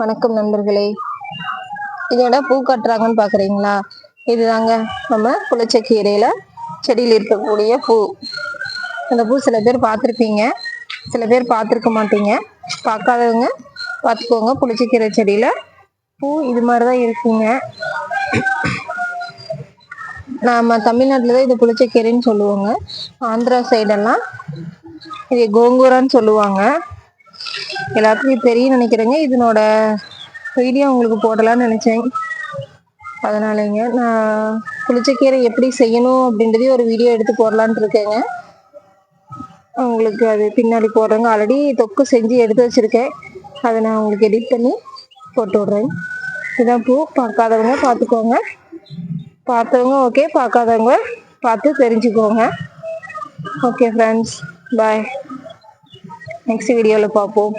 வணக்கம் நண்பர்களே. இதோட பூ கட்டுறாங்கன்னு பாக்குறீங்களா? இதுதாங்க நம்ம புளிச்சக்கீரையில செடியில் இருக்கக்கூடிய பூ. அந்த பூ சில பேர் பார்த்துருப்பீங்க. சில பேர் பார்த்துருக்க மாட்டீங்க. பார்க்காதவங்க பார்த்துக்கோங்க. புளிச்சக்கீரை செடியில பூ இது மாதிரி தான் இருக்குங்க. நாம தமிழ்நாட்டில் தான் இது புளிச்சக்கீரைன்னு சொல்லுவோங்க. ஆந்திரா சைடெல்லாம் இது கோங்கூரான்னு சொல்லுவாங்க. எல்லாத்துக்கும் தெரியும் நினைக்கிறேங்க. இதனோட வீடியோ உங்களுக்கு போடலாம்னு நினச்சேன். அதனாலங்க நான் புளிச்சக்கீரை எப்படி செய்யணும் அப்படின்றதே ஒரு வீடியோ எடுத்து போடலான்னு இருக்கேங்க. உங்களுக்கு அது பின்னாடி போடுறேங்க. ஆல்ரெடி தொக்கு செஞ்சு எடுத்து வச்சுருக்கேன். அதை நான் உங்களுக்கு எடிட் பண்ணி போட்டு விட்றேன். இதான் பூ. பார்க்காதவங்க பார்த்துக்கோங்க. பார்த்தவங்க ஓகே பார்க்காதவங்க பார்த்து தெரிஞ்சுக்கோங்க. ஓகே ஃப்ரெண்ட்ஸ் பாய் நெக்ஸ்ட் வீடியோவில் பார்ப்போம்.